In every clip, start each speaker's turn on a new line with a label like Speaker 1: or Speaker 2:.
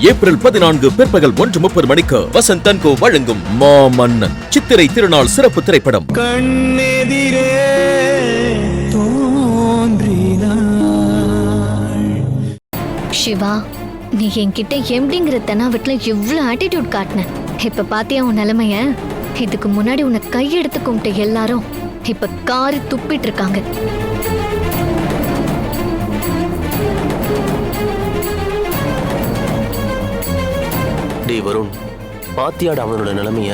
Speaker 1: April பதினான்கு பிற்பகல் ஒன்று முப்பது மணிக்கு வசந்தன் கோ வழங்கும் மாமன்னன் சித்திரை திருநாள் சிறப்பு திரைப்படம்.
Speaker 2: கண்ணெதிரே
Speaker 3: சிவா நீ என்கிட்ட எம்டிங்கிற தெனாவட்டில் எவ்வளோ ஆட்டிடியூட் காட்டின? இப்ப பாத்தியா உன் நிலைமைய? இதுக்கு முன்னாடி உன்னை கையெடுத்து கும்பிட்ட எல்லாரும் இப்ப காரி துப்பிட்டு இருக்காங்க.
Speaker 4: டேய் வருண். பாத்தியாட அவனோட நிலைமைய?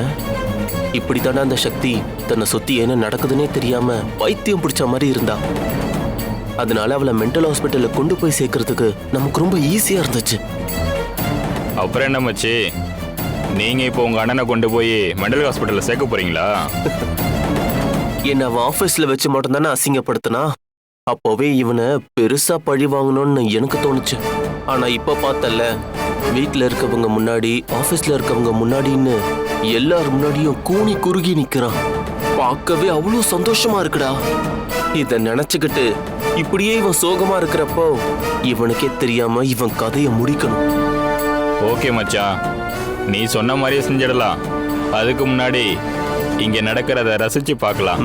Speaker 4: இப்படித்தானே அந்த சக்தி தன்னை சுத்தி என்ன நடக்குதுன்னே தெரியாம பைத்தியம் பிடிச்ச மாதிரி இருந்தா. அதனால அவளை மென்டல் ஹாஸ்பிட்டல்ல கொண்டு போய் சேர்க்கறதுக்கு நமக்கு ரொம்ப ஈஸியா இருந்துச்சு.
Speaker 5: அப்புறம் என்ன மச்சி? நீங்க இப்போ உங்க அண்ணனை கொண்டு போய் மெண்டல் ஹாஸ்பிட்டல்ல சேர்க்க போறீங்களா?
Speaker 4: என்ன அவன் ஆபீஸ்ல வச்சு மட்டும்தானே அசிங்கப்படுத்தினா? அப்போவே இவனை பெருசா பழி வாங்கணும்னு எனக்கு தோணுச்சு. ஆனா இப்ப பார்த்தல வீட்ல இருக்கவங்க முன்னாடி ஆபீஸ்ல இருக்கவங்க முன்னாடின்னு எல்லார் முன்னாடியும் கூனி குறுகி நிக்கிறான். பார்க்கவே அவ்வளோ சந்தோஷமா இருக்குடா. இத நினைச்சுக்கிட்டு இப்படியே இவன் சோகமா இருக்கிறப்போ இவனுக்கே தெரியாம இவன் கதையை முடிக்கணும்.
Speaker 5: ஓகே மச்சான் நீ சொன்ன மாதிரியே செஞ்சிடலாம். அதுக்கு முன்னாடி இங்க நடக்கிறத ரசிச்சு பார்க்கலாம்.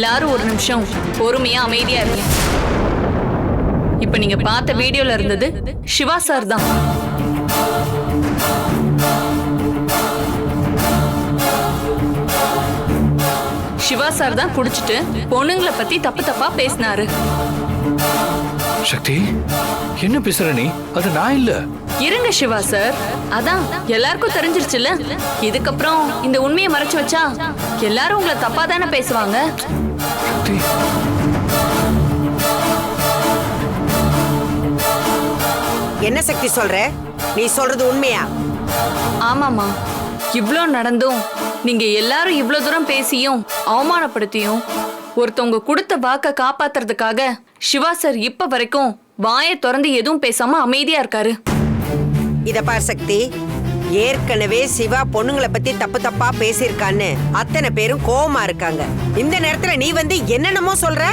Speaker 6: எல்லாரும் ஒரு நிமிஷம் பொறுமையா அமைதியா இருங்க. இப்ப நீங்க பார்த்த வீடியோல இருந்தது சிவா சார் தான். சிவா சார் தான் குடிச்சிட்டு பொண்ணுங்களை பத்தி தப்பு தப்பா பேசினாரு.
Speaker 2: சக்தி என்ன பேசுற நீ? அது நான் இல்ல.
Speaker 6: இருங்க சிவா சார். அதான் எல்லாருக்கும் தெரிஞ்சிருச்சுல இதுக்கப்புறம் இந்த உண்மையை மறைச்சு வச்சா எல்லாரும் உங்களை தப்பா தானே பேசுவாங்க?
Speaker 2: சக்தி
Speaker 7: என்ன சக்தி சொல்ற? நீ சொல்றது உண்மையா?
Speaker 6: ஆமாமா இவ்ளோ நடந்தும் நீங்க எல்லாரும் இவ்ளோ தூரம் பேசியும் அவமானப்படுத்தியும் ஒருத்தவங்க கொடுத்த வாக்க காப்பாத்துறதுக்காக சிவா சார் இப்ப வரைக்கும் வாயை திறந்து எதுவும் பேசாம அமைதியா இருக்காரு.
Speaker 7: இத பார் சக்தி. ஏற்கனவே சிவா பொண்ணுங்களை பத்தி தப்பு தப்பா பேசியிருக்கான்னு அத்தனை பேரும் கோவமா இருக்காங்க. இந்த நேரத்துல நீ வந்து என்னென்னமோ சொல்ற?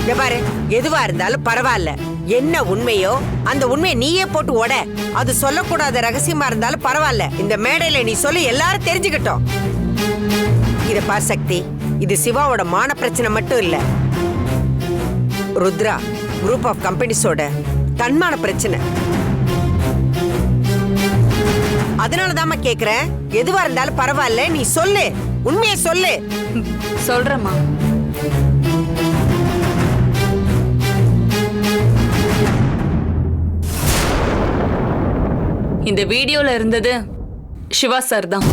Speaker 7: இந்த பாரு எதுவா இருந்தாலும் பரவாயில்ல. என்ன உண்மையோ அந்த உண்மையை நீயே போட்டு ஓட. அது சொல்லக்கூடாத ரகசியமா இருந்தாலும் பரவாயில்ல. இந்த மேடையில நீ சொல்லி எல்லாரும் தெரிஞ்சுக்கிட்டோம். இத பார் சக்தி இது சிவாவோட மான பிரச்சனை மட்டும் இல்ல. ருத்ரா குரூப் ஆஃப் கம்பெனிஸோட தன்மான பிரச்சனை. அதனாலதாம்மா கேக்குறேன். எதுவா இருந்தாலும் பரவாயில்ல நீ சொல்லு. உண்மையை சொல்லு.
Speaker 6: சொல்றேம்மா. இந்த வீடியோல இருந்தது சிவா சார் தான்.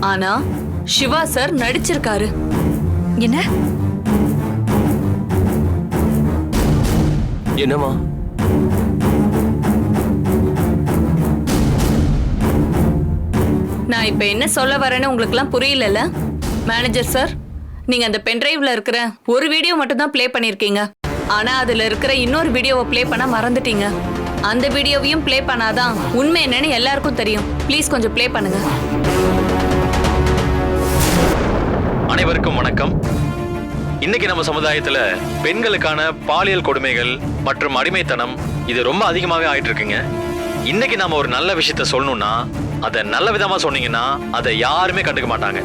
Speaker 6: ஆனா சிவா சார் நடிச்சிருக்காரு.
Speaker 3: என்ன?
Speaker 4: என்னமா
Speaker 6: நான் இப்போ என்ன சொல்ல வரேன்னு உங்களுக்குலாம் புரியலல்ல? மேனேஜர் சார் நீங்கள் அந்த பென்ட்ரைவில் இருக்கிற ஒரு வீடியோ மட்டும் தான் ப்ளே பண்ணியிருக்கீங்க ஆனால் அதில் இருக்கிற இன்னொரு வீடியோவை ப்ளே பண்ண மறந்துட்டீங்க. அந்த வீடியோவையும் ப்ளே பண்ணாதான் உண்மை என்னன்னு எல்லாருக்கும் தெரியும். ப்ளீஸ் கொஞ்சம் ப்ளே பண்ணுங்க.
Speaker 8: அனைவருக்கும் வணக்கம். இன்னைக்கு நம்ம சமுதாயத்துல பெண்களுக்கான பாலியல் கொடுமைகள் மற்றும் அடிமைத்தனம் இது ரொம்ப அதிகமாகவே ஆயிட்டு இருக்குங்க இன்னைக்கு நாம ஒரு நல்ல விஷயத்த சொல்லணும்னா அதை நல்ல விதமா சொன்னீங்கன்னா அதை யாருமே கண்டுக்க மாட்டாங்க.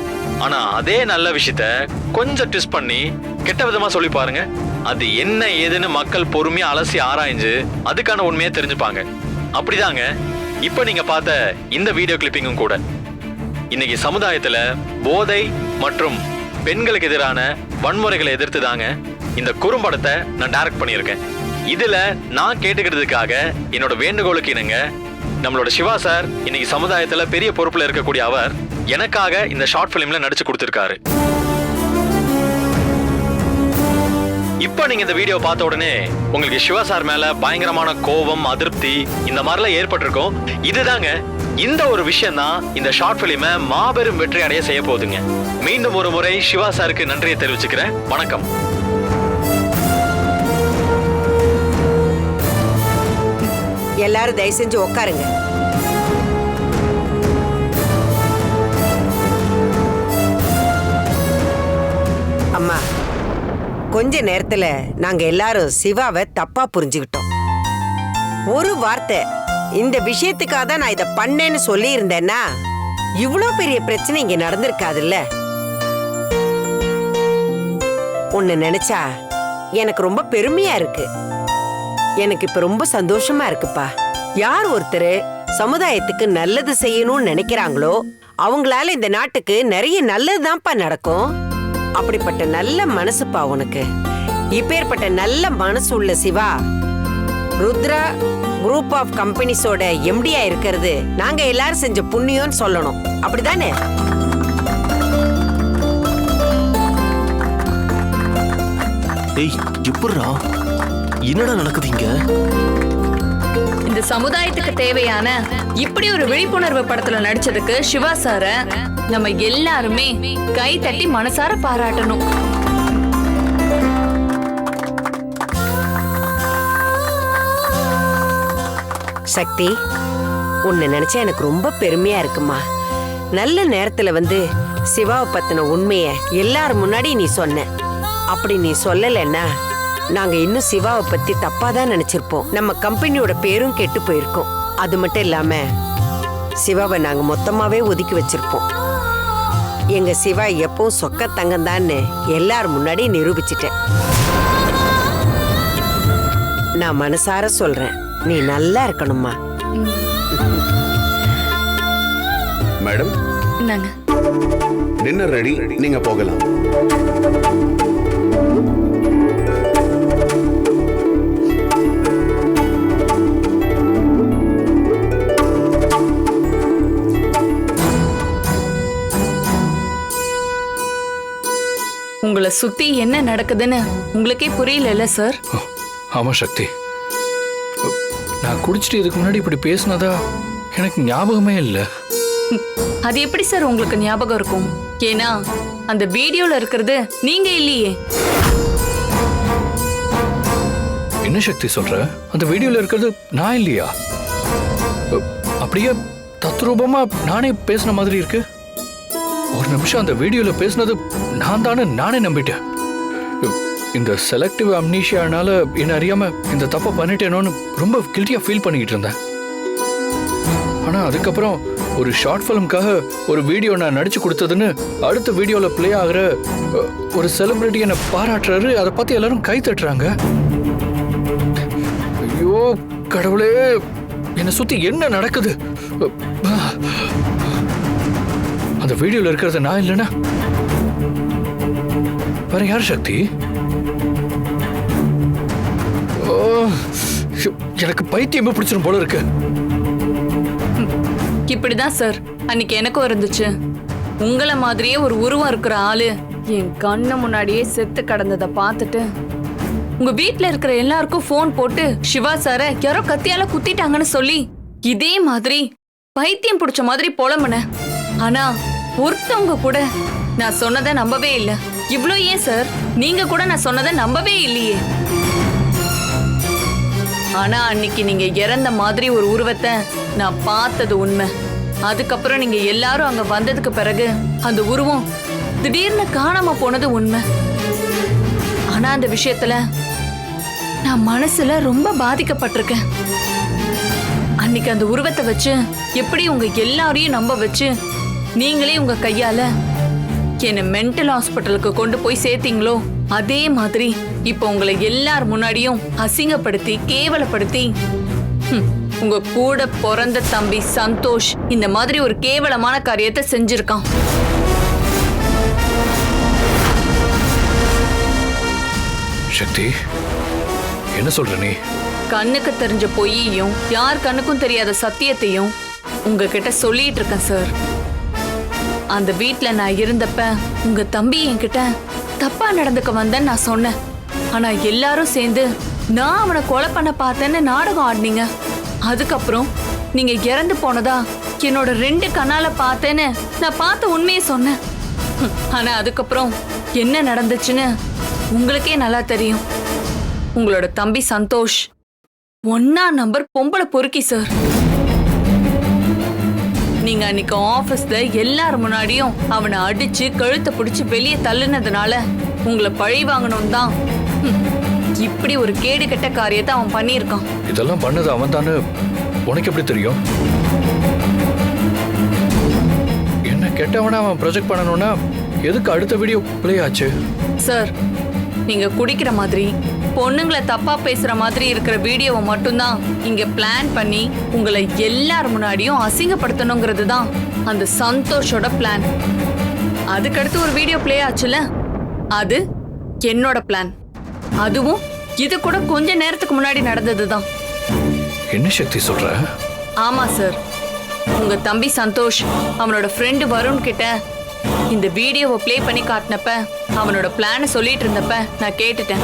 Speaker 8: ஆனா அதே நல்ல விஷயத்த கொஞ்சம் ட்விஸ்ட் பண்ணி கெட்ட விதமா சொல்லி பாருங்க. அது என்ன ஏதுன்னு மக்கள் பொறுமையா அலசி ஆராய்ஞ்சு அதுக்கான உண்மையை தெரிஞ்சுப்பாங்க. அப்படிதாங்க. இப்போ நீங்க பார்த்த இந்த வீடியோ கிளிப்பிங்கும் கூட. இன்னைக்கு சமுதாயத்துல போதை மற்றும் பெண்களுக்கு எதிரான வன்முறைகளை எதிர்த்து தாங்க இந்த குறும்படத்தை நான் டைரக்ட் பண்ணியிருக்கேன். இதுல நான் கேட்டுக்கிறதுக்காக என்னோட வேண்டுகோளுக்கு இணங்க நம்மளோட சிவா சார் இன்னைக்கு சமுதாயத்துல பெரிய பொறுப்புல இருக்கக்கூடிய அவர் எனக்காக இந்த ஷார்ட் பிலிம்ல நடிச்சு கொடுத்திருக்காரு. இப்போ நீங்க இந்த வீடியோ பார்த்த உடனே உங்களுக்கு சிவா சார் மேல பயங்கரமான கோபம் அதிருப்தி இந்த மாதிரிலாம் ஏற்பட்டிருக்கும். இதுதாங்க இந்த ஒரு விஷயம் தான் இந்த ஷார்ட் பிலிமை மாபெரும் வெற்றி அடைய செய்ய போகுதுங்க. மீண்டும் ஒரு முறை சிவா சாருக்கு நன்றியை தெரிவிச்சுக்கிறேன். வணக்கம்.
Speaker 7: எல்லாரும் தயவு செஞ்சு உட்காருங்க அம்மா கொஞ்ச நேரத்துல நாங்க எல்லாரும் சிவாவை தப்பா புரிஞ்சுக்கிட்டோம். ஒரு வார்த்தை இந்த விஷயத்துக்காக தான் நான் இதை பண்ணேன்னு சொல்லி இருந்தேன்னா இவ்வளோ பெரிய பிரச்சனை இங்க நடந்திருக்காதுல்ல? ஒன்னு நினைச்சா எனக்கு ரொம்ப பெருமையா இருக்கு. எனக்கு இப்ப ரொம்ப சந்தோஷமா இருக்குப்பா. யார் ஒருத்தர் சமுதாயத்துக்கு நல்லது செய்யணும்னு நினைக்கிறாங்களோ அவங்களால இந்த நாட்டுக்கு நிறைய நல்லதுதான்ப்பா நடக்கும். அப்படிப்பட்ட நல்ல மனசுப்பா உனக்கு. இப்பேற்பட்ட நல்ல மனசு உள்ள சிவா ருத்ரா குரூப் ஆஃப் கம்பெனிஸோட எம்டியா இருக்கிறது. நாங்க எல்லாரும் செஞ்ச புண்ணியம்னு சொல்லணும். அப்படிதானே?
Speaker 4: டேய் எப்படிரா என்னடா நடக்குது இங்க?
Speaker 6: இந்த சமுதாயத்துக்கு தேவையான இப்படி ஒரு விழிப்புணர்வு படத்துல நடிச்சதுக்கு சிவா சார நம்ம எல்லாருமே கை தட்டி மனசார பாராட்டணும்.
Speaker 7: சக்தி உன்னை நினைச்சா எனக்கு ரொம்ப பெருமையா இருக்குமா? நல்ல நேரத்துல வந்து சிவாவை பத்தின உண்மைய எல்லார் முன்னாடி நீ சொன்ன. அப்படி நீ சொல்லலைன்னா நாங்க இன்னும் சிவாவை பத்தி தப்பா தான் நினைச்சிருப்போம். நம்ம கம்பெனியோட பேரும் கெட்டு போயிருக்கோம். அது மட்டும் இல்லாம சிவாவை நாங்க மொத்தமாவே ஒதுக்கி வச்சிருப்போம். எங்க சிவா எப்பவும் சொக்க தங்கம்தான்னு எல்லார் முன்னாடி நிரூபிச்சிட்டேன். நான் மனசார சொல்றேன். நீ நல்லா இருக்கணும்மா.
Speaker 9: Madam dinner ready. நீங்க போகலாம்.
Speaker 6: உங்களை சுத்தி என்ன நடக்குதுன்னு உங்களுக்கே புரியலல்ல சார்?
Speaker 2: ஆமா சக்தி. நான் குடிச்சிட்டு இதுக்கு முன்னாடி இப்படி பேசினதா எனக்கு ஞாபகமே இல்லை.
Speaker 6: அது எப்படி சார் உங்களுக்கு ஞாபகம் இருக்கும்? ஏன்னா அந்த வீடியோல இருக்கிறது நீங்க இல்லையே.
Speaker 2: என்ன சக்தி சொல்ற? அந்த வீடியோல இருக்கிறது நான் இல்லையா? அப்படியே தத்ரூபமா நானே பேசின மாதிரி இருக்கு. ஒரு நிமிஷம் அந்த வீடியோல பேசினது நான் தானே நானே நம்பிட்டேன். இந்த செலக்டிவ் அம்னீஷியானால என்ன அறியாம இந்த தப்பை பண்ணிட்டேனோன்னு ரொம்ப கில்ட்டியா ஃபீல் பண்ணிக்கிட்டு இருந்தேன். ஆனா அதுக்கப்புறம் ஒரு ஷார்ட் ஃபிலிம்காக ஒரு வீடியோ நான் நடிச்சு கொடுத்ததுன்னு அடுத்த வீடியோவில் ப்ளே ஆகுற ஒரு செலிபிரிட்டி என்னை பாராட்டுறாரு அதை பற்றி எல்லாரும் கை தட்டுறாங்க. ஐயோ கடவுளே என்னை சுத்தி என்ன நடக்குது? அந்த வீடியோல இருக்கிறது நான் இல்லைன்னா? வேற யார் சக்தி? ஓ, எனக்கு பைத்தியமே பிடிச்சிரும் போல இருக்கு.
Speaker 6: இப்படிதான் சார் அன்னைக்கு எனக்கும் இருந்துச்சு. உங்களை மாதிரியே ஒரு உருவம் இருக்கிற ஆளு என் கண்ணு முன்னாடியே செத்து கடந்ததை பார்த்துட்டு உங்க வீட்ல இருக்கிற எல்லாருக்கும் ஃபோன் போட்டு சிவா சார யாரோ கத்தியால குத்திட்டாங்கன்னு சொல்லி இதே மாதிரி பைத்தியம் பிடிச்ச மாதிரி புலம்புன ஆனா ஒருத்தவங்க கூட நான் சொன்னதை நம்பவே இல்ல. இவ்ளோ ஏன் சார்? நீங்க கூட நான் சொன்னதை நம்பவே இல்லையே. ஆனா அன்னைக்கு நீங்க இறந்த மாதிரி ஒரு உருவத்தை நான் பார்த்தது உண்மை. அதுக்கப்புறம் நீங்க எல்லாரும் அங்க வந்ததுக்கு பிறகு அந்த உருவம் திடீர்னு காணாம போனது உண்மை. ஆனா அந்த விஷயத்துல நான் மனசுல ரொம்ப பாதிக்கப்பட்டிருக்கேன். அன்னைக்கு அந்த உருவத்தை வச்சு எப்படி உங்க எல்லாரையும் நம்ப வச்சு நீங்களே உங்க கையால என்னை மென்டல் ஹாஸ்பிட்டலுக்கு கொண்டு போய் சேர்த்தீங்களோ? அதே மாதிரி இப்போ உங்களை எல்லார் முன்னாடியும் அசிங்கப்படுத்தி கேவலப்படுத்தி உங்க கூட பிறந்த தம்பி சந்தோஷ் இந்த மாதிரி ஒரு கேவலமான காரியத்தை செஞ்சிருக்கான்.
Speaker 2: சக்தி என்ன சொல்ற நீ?
Speaker 6: கண்ணுக்கு தெரிஞ்ச பொய்யையும் யார் கண்ணுக்கும் தெரியாத சத்தியத்தையும் உங்ககிட்ட சொல்லிட்டு இருக்கேன் சார் அந்த வீட்ல நான் இருந்தப்ப உங்க தம்பி என்கிட்ட தப்பா நடந்துக்க வந்தேன்னு நான் சொன்னேன். ஆனா எல்லாரும் சேர்ந்து நான் அவனை கொலை பண்ண பார்த்தேன்னு நாடகம் ஆடினீங்க. அதுக்கப்புறம் நீங்க இறந்து போனதா என்னோட ரெண்டு கண்ணால பார்த்தேன்னு நான் பார்த்த உண்மையை சொன்னேன். ஆனா அதுக்கப்புறம் என்ன நடந்துச்சுன்னு உங்களுக்கே நல்லா தெரியும். உங்களோட தம்பி சந்தோஷ். ஒன்னா நம்பர் பொம்பளை பொறுக்கி சார். நீங்க அன்னைக்கு ஆபீஸ்ல எல்லார் முன்னாடியும் அவனை அடிச்சு கழுத்தை பிடிச்சு வெளியே தள்ளுனதுனால உங்களை பழி வாங்கணும் தான். இப்படி ஒரு கேடு கெட்ட காரியத்தை அவன் பண்ணியிருக்கான்.
Speaker 2: இதெல்லாம் பண்ணது அவன் தானே உனக்கு எப்படி தெரியும்? என்ன கெட்டவனா அவன் ப்ரொஜெக்ட் பண்ணணும்னா எதுக்கு அடுத்த வீடியோ ப்ளே ஆச்சு?
Speaker 6: சார் நீங்க குடிக்கிற மாதிரி பொண்ணுங்களை தப்பா பேசுற மாதிரி இருக்கிற வீடியோவை மட்டும்தான் இங்க பிளான் பண்ணி உங்களை எல்லார் முன்னாடியும் அசிங்கப்படுத்தணுங்கிறது தான் அந்த சந்தோஷோட பிளான் அதுக்கடுத்து ஒரு வீடியோ ப்ளே ஆச்சுல அது என்னோட பிளான் அதுவும் இது கூட கொஞ்ச நேரத்துக்கு முன்னாடி நடந்தது தான்
Speaker 2: என்ன சக்தி சொல்ற?
Speaker 6: ஆமா சார் உங்க தம்பி சந்தோஷ் அவனோட ஃப்ரெண்டு வருண் கிட்ட இந்த வீடியோவை ப்ளே பண்ணி காட்டினப்ப அவனோட பிளானை சொல்லிட்டு இருந்தப்ப நான் கேட்டுட்டேன்.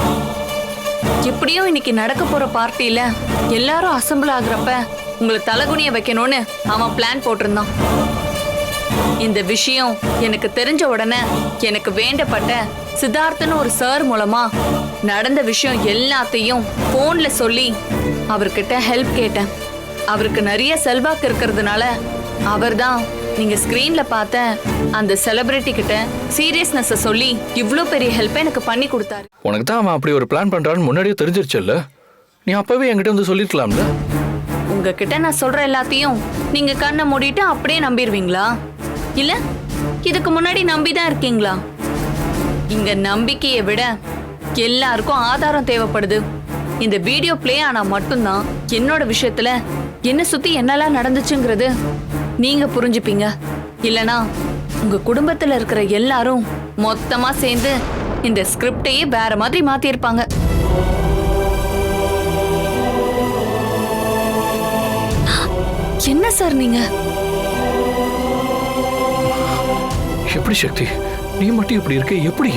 Speaker 6: எப்படியும் இன்னைக்கு நடக்க போற பார்ட்டியில எல்லாரும் அசம்பிள் ஆகுறப்ப உங்களை தலகுனிய வைக்கணும்னு அவன் பிளான் போட்டிருந்தான். இந்த விஷயம் எனக்கு தெரிஞ்ச உடனே எனக்கு வேண்டப்பட்ட சித்தார்த்தன்னு ஒரு சார் மூலமா நடந்த விஷயம் எல்லாத்தையும் போன்ல சொல்லி அவர்கிட்ட ஹெல்ப் கேட்டேன். அவருக்கு நிறைய செல்வாக்கு இருக்கிறதுனால அவர்தான் நீங்க ஸ்கிரீன்ல பார்த்த அந்த செலிபிரிட்டி கிட்ட சீரியஸ்னஸ் சொல்லி இவ்ளோ பெரிய ஹெல்ப் எனக்கு பண்ணி கொடுத்தாரு.
Speaker 2: உனக்கு தான் அவன் அப்படி ஒரு பிளான் பண்றான்னு முன்னாடியே தெரிஞ்சிருச்சுல்ல? நீ அப்பவே என்கிட்ட வந்து சொல்லிருக்கலாம்ல?
Speaker 6: உங்ககிட்ட நான் சொல்ற எல்லாத்தையும் நீங்க கண்ணை மூடிட்டு அப்படியே நம்பிடுவீங்களா இல்ல இதுக்கு முன்னாடி நம்பி தான் இருக்கீங்களா? இங்க நம்பிக்கையை விட எல்லாருக்கும் ஆதாரம் தேவைப்படுது. இந்த வீடியோ ப்ளே ஆனா மட்டும்தான் என்னோட விஷயத்துல என்ன சுத்தி என்னெல்லாம் நடந்துச்சுங்கிறது நீங்க புரிஞ்சுப்பீங்க. இல்லனா உங்க குடும்பத்துல இருக்கிற எல்லாரும் மொத்தமா சேர்ந்து இந்த ஸ்கிரிப்டையே வேற மாதிரி மாத்திருப்பாங்க என்ன சார் நீங்க?
Speaker 2: எப்படி சக்தி? நீ மட்டும் இப்படி இருக்க எப்படி?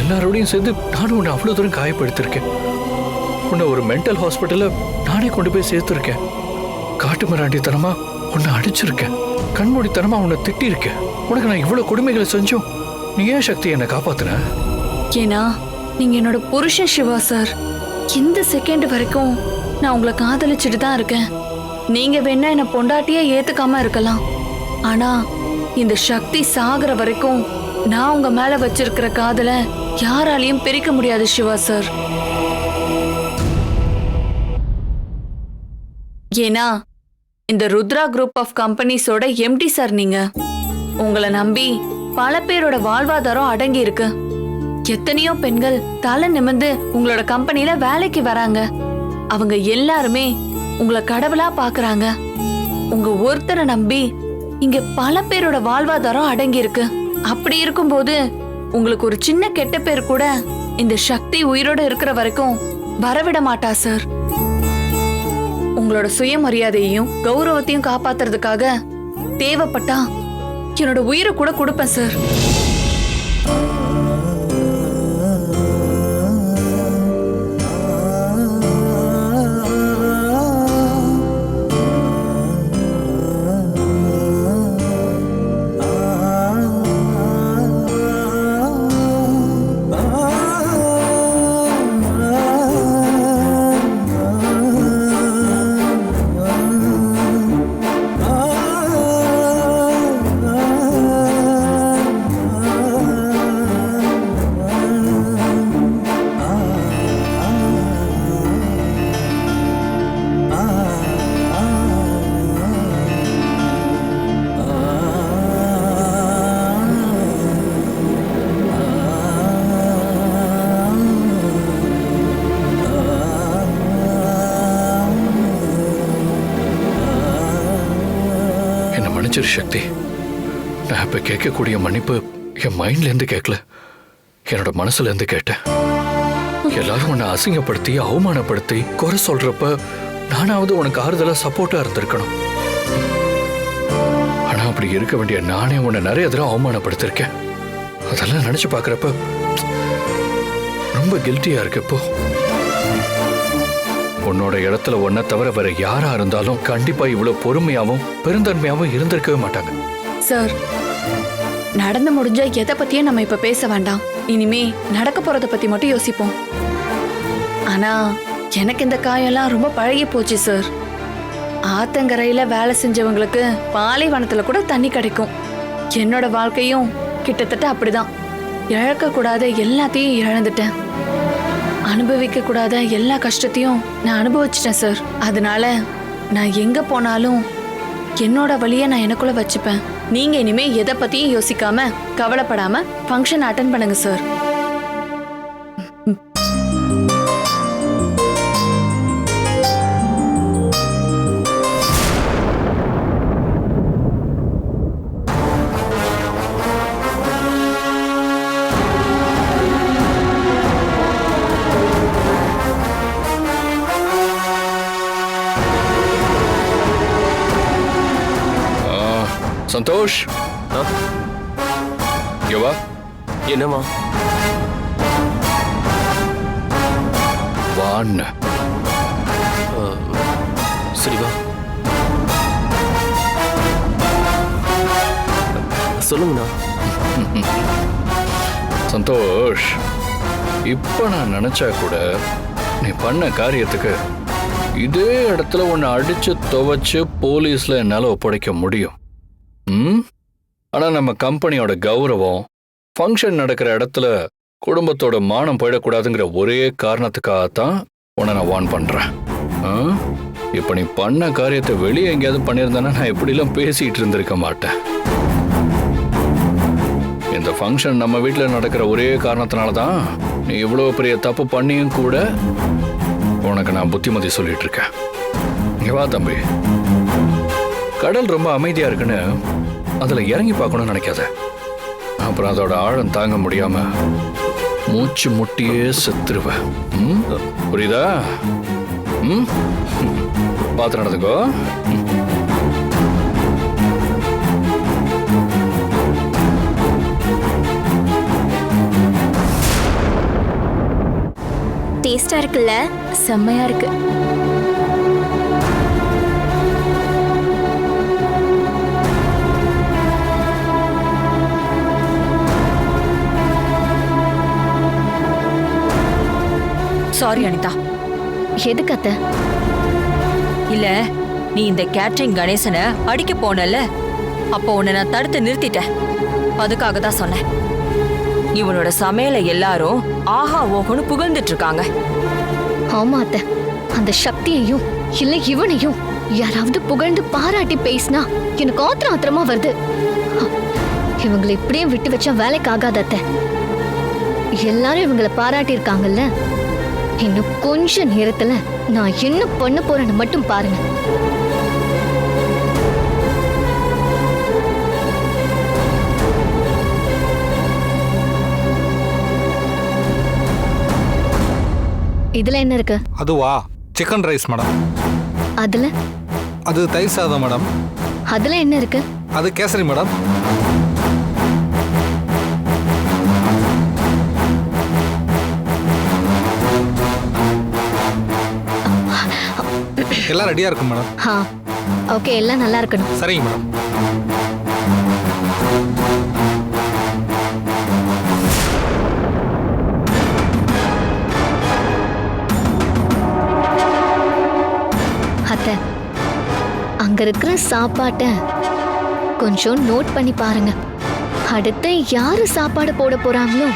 Speaker 2: எல்லாரோடையும் சேர்ந்து நானும் உன்னை அவ்வளவு தூரம் காயப்படுத்திருக்கேன் உன்னை ஒரு மென்டல் ஹாஸ்பிட்டல நானே கொண்டு போய் சேர்த்துருக்கேன். காட்டு மிராண்டித்தனமா உன்னை அடிச்சிருக்கேன் கண்மூடித்தனமா உன்னை திட்டியிருக்கேன் உனக்கு நான் இவ்வளவு கொடுமைகளை செஞ்சும். நீ ஏன் சக்தி என்னை காப்பாத்துன?
Speaker 6: ஏன்னா நீங்க என்னோட புருஷன் சிவா சார். இந்த செகண்ட் வரைக்கும் நான் உங்களை காதலிச்சுட்டு தான் இருக்கேன். நீங்க வேணா என்ன பொண்டாட்டியே ஏத்துக்காம இருக்கலாம். ஆனா இந்த சக்தி சாகிற வரைக்கும் நான் உங்க மேல வச்சிருக்கிற காதல யாராலையும் பிரிக்க முடியாது சிவா சார். ஏன்னா இந்த ருத்ரா குரூப் ஆஃப் கம்பெனிஸோட எம்டி சார் நீங்க. உங்களை நம்பி பல பேரோட வாழ்வாதாரம் அடங்கி இருக்கு. எத்தனையோ பெண்கள் தலை நிமிந்து உங்களோட கம்பெனில வேலைக்கு வராங்க. அவங்க எல்லாருமே உங்களை கடவுளா பாக்குறாங்க. உங்க ஒருத்தரை நம்பி இங்க பல பேரோட வாழ்வாதாரம் அடங்கி இருக்கு. அப்படி இருக்கும்போது உங்களுக்கு ஒரு சின்ன கெட்ட பேர் கூட இந்த சக்தி உயிரோட இருக்கிற வரைக்கும் வரவிட மாட்டா சார் உங்களோட சுயமரியாதையையும் கௌரவத்தையும் காப்பாத்துறதுக்காக தேவைப்பட்டா என்னோட உயிரை கூட கொடுப்பேன் சார்.
Speaker 2: மன்னிச்சிரு சக்தி. நான் இப்ப கேட்கக்கூடிய மன்னிப்பு என் மைண்ட்ல இருந்து கேட்கல. என்னோட மனசுல இருந்து கேட்டேன். எல்லாரும் உன்னை அசிங்கப்படுத்தி அவமானப்படுத்தி குறை சொல்றப்ப நானாவது உனக்கு ஆறுதலா சப்போர்ட்டா இருந்திருக்கணும். ஆனா அப்படி இருக்க வேண்டிய நானே உன்னை நிறைய தடவை அவமானப்படுத்திருக்கேன். அதெல்லாம் நினைச்சு பார்க்குறப்ப ரொம்ப கில்ட்டியா இருக்கு இப்போ. உன்னோட இடத்துல ஒன்ன தவிர வேற யாரா இருந்தாலும் கண்டிப்பா இவ்வளவு பொறுமையாவும் பெருந்தன்மையாவும் இருந்திருக்கவே மாட்டாங்க.
Speaker 6: சார் நடந்து முடிஞ்சா எதை பத்தியே நம்ம இப்ப பேச வேண்டாம். இனிமே நடக்க போறத பத்தி மட்டும் யோசிப்போம். ஆனா எனக்கு இந்த காயெல்லாம் ரொம்ப பழகி போச்சு சார். ஆத்தங்கரையில வேலை செஞ்சவங்களுக்கு பாலைவனத்துல கூட தண்ணி கிடைக்கும். என்னோட வாழ்க்கையும் கிட்டத்தட்ட அப்படிதான். இழக்க கூடாத எல்லாத்தையும் இழந்துட்டேன். அனுபவிக்க கூடாத எல்லா கஷ்டத்தையும் நான் அனுபவிச்சிட்டேன் சார் அதனால நான் எங்க போனாலும் என்னோட வழியை நான் எனக்குள்ள வச்சுப்பேன். நீங்க இனிமே எதை பத்தியும் யோசிக்காம கவலைப்படாம ஃபங்க்ஷன் அட்டன் பண்ணுங்க சார்
Speaker 2: சந்தோஷ்.
Speaker 4: யோவா?
Speaker 2: இங்க
Speaker 4: என்னவா
Speaker 2: வான்னு
Speaker 4: சரிவா சொல்லுங்கண்ணா.
Speaker 2: சந்தோஷ் இப்ப நான் நினைச்சா கூட நீ பண்ண காரியத்துக்கு இதே இடத்துல உன்னை அடிச்சு துவைச்சு போலீஸ்ல என்னால ஒப்படைக்க முடியும். ம்? ஆனால் நம்ம கம்பெனியோட கௌரவம் ஃபங்க்ஷன் நடக்கிற இடத்துல குடும்பத்தோட மானம் போயிடக்கூடாதுங்கிற ஒரே காரணத்துக்காக தான் உன்னை நான் வார்ன் பண்ணுறேன் இப்போ நீ பண்ண காரியத்தை வெளியே எங்கேயாவது பண்ணியிருந்தேன்னா நான் எப்படிலாம் பேசிகிட்டு இருந்திருக்க மாட்டேன். இந்த ஃபங்க்ஷன் நம்ம வீட்டில் நடக்கிற ஒரே காரணத்தினால தான் நீ இவ்வளோ பெரிய தப்பு பண்ணியும் கூட உனக்கு நான் புத்திமதி சொல்லிட்டு இருக்கேன். இங்க வா தம்பி. கடல் ரொம்ப அமைதியா இருக்குன்னு அதில் இறங்கி பார்க்கணும்னு நினைக்காத. அப்புறம் அதோட ஆழம் தாங்க முடியாம மூச்சு முட்டியே செத்துருவேன் ம்? புரியுதா? ம்? பார்த்து நடந்துக்கோ.
Speaker 10: டேஸ்டா இருக்குல்ல? செம்மையா இருக்கு.
Speaker 11: சாரி அனிதா
Speaker 3: எதுக்கு அத்தை?
Speaker 11: இல்ல நீ இந்த கேட்ரிங் கணேசனை அடிக்க போனல அப்போ உன்னை நான் தடுத்து நிறுத்திட்டேன். அதுக்காக தான் சொன்னேன். இவனோட சமையலை எல்லாரும் ஆஹா ஓஹோன்னு புகழ்ந்துட்டு இருக்காங்க
Speaker 3: ஆமா அத்தை. அந்த சக்தியையும் இல்ல இவனையும் யாராவது புகழ்ந்து பாராட்டி பேசினா எனக்கு ஆத்திரம் ஆத்திரமா வருது. இவங்களை இப்படியே விட்டு வச்சா வேலைக்கு ஆகாத அத்தை. எல்லாரும் இவங்களை பாராட்டி இருக்காங்கல்ல இன்னும் கொஞ்ச நேரத்துல நான் என்ன பண்ண போறேன்னு மட்டும் பாருங்க. இதுல என்ன இருக்கு?
Speaker 12: அதுவா? சிக்கன் ரைஸ் மேடம்
Speaker 3: அதுல?
Speaker 12: அது தயிர் சாதம் மேடம்
Speaker 3: அதுல என்ன இருக்கு?
Speaker 12: அது கேசரி மேடம் எல்லாம் ரெடியா இருக்கு மேடம்
Speaker 3: ஹா ஓகே எல்லாம் நல்லா இருக்கணும்.
Speaker 12: சரிங்க மேடம்
Speaker 3: அத்தை அங்க இருக்கிற சாப்பாட்டை கொஞ்சம் நோட் பண்ணி பாருங்க. அடுத்து யாரு சாப்பாடு போட போறாங்களோ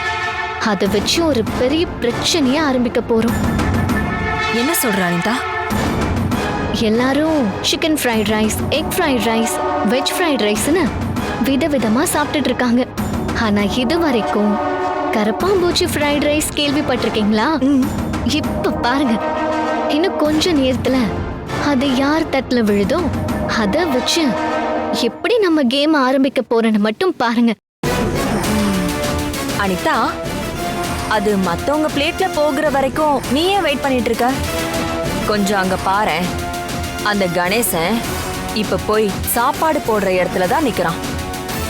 Speaker 3: அதை வச்சு ஒரு பெரிய பிரச்சனையை ஆரம்பிக்க போறோம்.
Speaker 11: என்ன சொல்ற அனிதா?
Speaker 3: எல்லாரும் chicken fried rice egg fried rice veg fried ரைஸ்னு விதவிதமா சாப்பிட்டுட்டு இருக்காங்க. ஆனா இது வரைக்கும் கரப்பாம்பூச்சி ஃப்ரைட் ரைஸ் கேள்விப்பட்டிருக்கீங்களா? இப்ப பாருங்க. இன்னும் கொஞ்ச நேரத்துல அது யார் தட்டுல விழுதோ அத வச்சு எப்படி நம்ம கேம் ஆரம்பிக்க போறோன்னு மட்டும் பாருங்க.
Speaker 11: அனிதா அது மத்தவங்க பிளேட்ல போகிற வரைக்கும் நீ ஏன் வெயிட் பண்ணிட்டு இருக்க? கொஞ்சம் அங்க பாரு அந்த கணேசன் இப்ப போய் சாப்பாடு போடுற இடத்துல தான் நிக்கிறான்.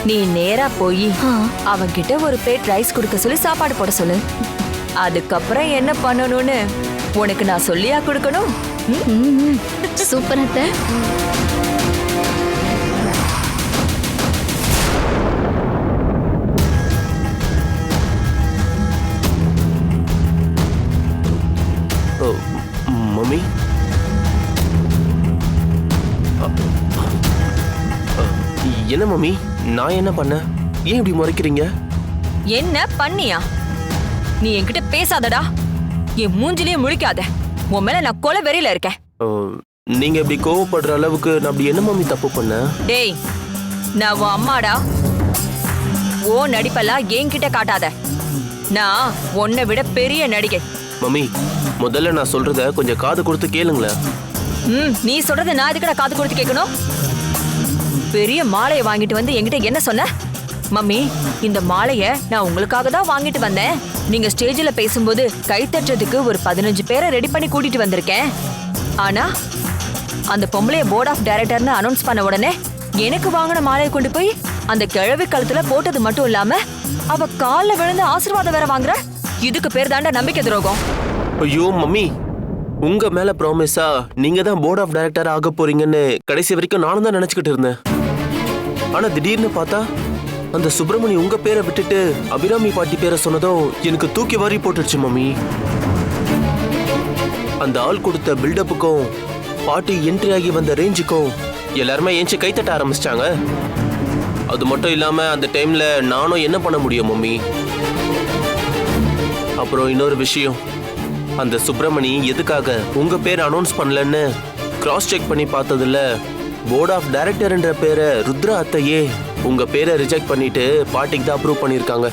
Speaker 11: நீ நேரா போய்
Speaker 3: ஆ,
Speaker 11: அவன்கிட்ட ஒரு பிளேட் ரைஸ் கொடுக்க சொல்லி சாப்பாடு போட சொல்லு. அதுக்கப்புறம் என்ன பண்ணணும்னு உனக்கு நான் சொல்லியா கொடுக்கணும்? ம்?
Speaker 4: என்ன மம்மி? நான் என்ன பண்ணேன் ஏன் இப்படி முறைக்கிறீங்க?
Speaker 11: என்ன பண்ணியா? நீ என்கிட்ட பேசாதடா. என் மூஞ்சிலேயே முழிக்காத. உன் மேல நான் கொலை வெறியில இருக்கேன்.
Speaker 4: நீங்க இப்படி கோவப்படுற அளவுக்கு நான் அப்படி என்ன மம்மி தப்பு பண்ணேன்
Speaker 11: டேய் நான் உன் அம்மாடா. ஓ நடிப்பெல்லாம் என்கிட்ட காட்டாத. நான் உன்னை விட பெரிய நடிகை.
Speaker 4: மம்மி முதல்ல நான் சொல்றத கொஞ்சம் காது கொடுத்து கேளுங்களேன்.
Speaker 11: ம் நீ சொல்றத நான் எதுக்குடா காது கொடுத்து கேட்கணும்? பெரிய மாலையை வாங்கிட்டு வந்து என்கிட்ட என்ன சொன்ன? மம்மி இந்த மாலைய நான் உங்களுக்காக தான் வாங்கிட்டு வந்தேன். நீங்க ஸ்டேஜ்ல பேசும்போது கை தட்டுறதுக்கு ஒரு பதினஞ்சு பேரை ரெடி பண்ணி கூட்டிட்டு வந்திருக்கேன். ஆனா அந்த பொம்பளைய போர்ட் ஆஃப் டைரக்டர்னு அனௌன்ஸ் பண்ண உடனே எனக்கு வாங்கின மாலையை கொண்டு போய் அந்த கிழவி கழுத்துல போட்டது மட்டும் இல்லாம அவ காலில் விழுந்து ஆசீர்வாதம் வேற வாங்குற. இதுக்கு பேர் தாண்டா நம்பிக்கை துரோகம்.
Speaker 4: ஐயோ மம்மி. உங்க மேல ப்ராமிஸா நீங்க தான் போர்ட் ஆஃப் டைரக்டர் ஆக போறீங்கன்னு கடைசி வரைக்கும் நானும் தான் நினைச்சுக்கிட்டு இருந்தேன். ஆனா திடீர்னு பார்த்தா அந்த சுப்பிரமணி உங்க பேரை விட்டுட்டு அபிராமி பாட்டி பேரை சொன்னதும் எனக்கு தூக்கி வாரி போட்டுடுச்சு மம்மி. அந்த ஆள் கொடுத்த பில்டப்புக்கும் பாட்டி என்ட்ரி ஆகி வந்த ரேஞ்சுக்கும் எல்லாருமே ஏஞ்சி கைத்தட்ட ஆரம்பிச்சிட்டாங்க. அது மட்டும் இல்லாம அந்த டைம்ல நானும் என்ன பண்ண முடியும் மம்மி? அப்புறம் இன்னொரு விஷயம். அந்த சுப்பிரமணி எதுக்காக உங்க பேர் அனௌன்ஸ் பண்ணலன்னு கிராஸ் செக் பண்ணி பார்த்ததுல போர்ட் ஆஃப் டைரக்டர்ன்ற பேரை ருத்ரா அத்தையே உங்க பேரை ரிஜெக்ட் பண்ணிட்டு பாட்டிக்கு தான் அப்ரூவ் பண்ணியிருக்காங்க